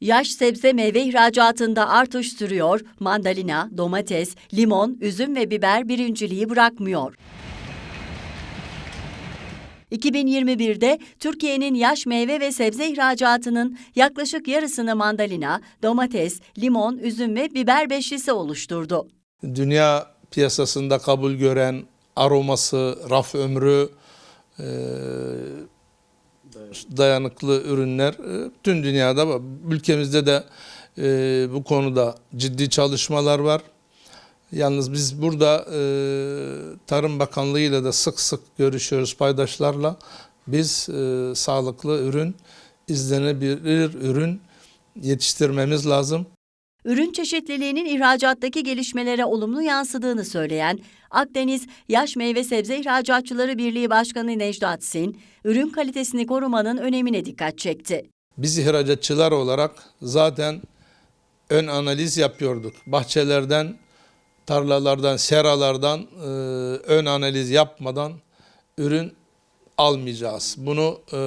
Yaş sebze meyve ihracatında artış sürüyor, mandalina, domates, limon, üzüm ve biber birinciliği bırakmıyor. 2021'de Türkiye'nin yaş meyve ve sebze ihracatının yaklaşık yarısını mandalina, domates, limon, üzüm ve biber beşlisi oluşturdu. Dünya piyasasında kabul gören aroması, raf ömrü, e, dayanıklı ürünler e, tüm dünyada. Ülkemizde de e, bu konuda ciddi çalışmalar var. Yalnız biz burada e, Tarım Bakanlığı ile de sık sık görüşüyoruz paydaşlarla. Biz e, sağlıklı ürün, izlenebilir ürün yetiştirmemiz lazım. Ürün çeşitliliğinin ihracattaki gelişmelere olumlu yansıdığını söyleyen Akdeniz Yaş Meyve Sebze İhracatçıları Birliği Başkanı Necdet Sin, ürün kalitesini korumanın önemine dikkat çekti. Biz ihracatçılar olarak zaten ön analiz yapıyorduk. Bahçelerden, tarlalardan, seralardan e, ön analiz yapmadan ürün almayacağız. Bunu e,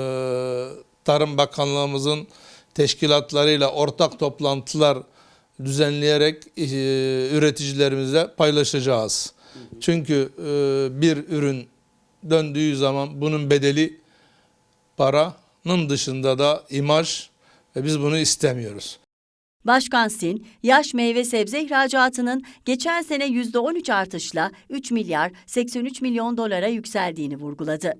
Tarım Bakanlığımızın teşkilatlarıyla ortak toplantılar düzenleyerek e, üreticilerimizle paylaşacağız. Çünkü e, bir ürün döndüğü zaman bunun bedeli paranın dışında da imaj ve biz bunu istemiyoruz. Başkan Sin, yaş meyve sebze ihracatının geçen sene %13 artışla 3 milyar 83 milyon dolara yükseldiğini vurguladı.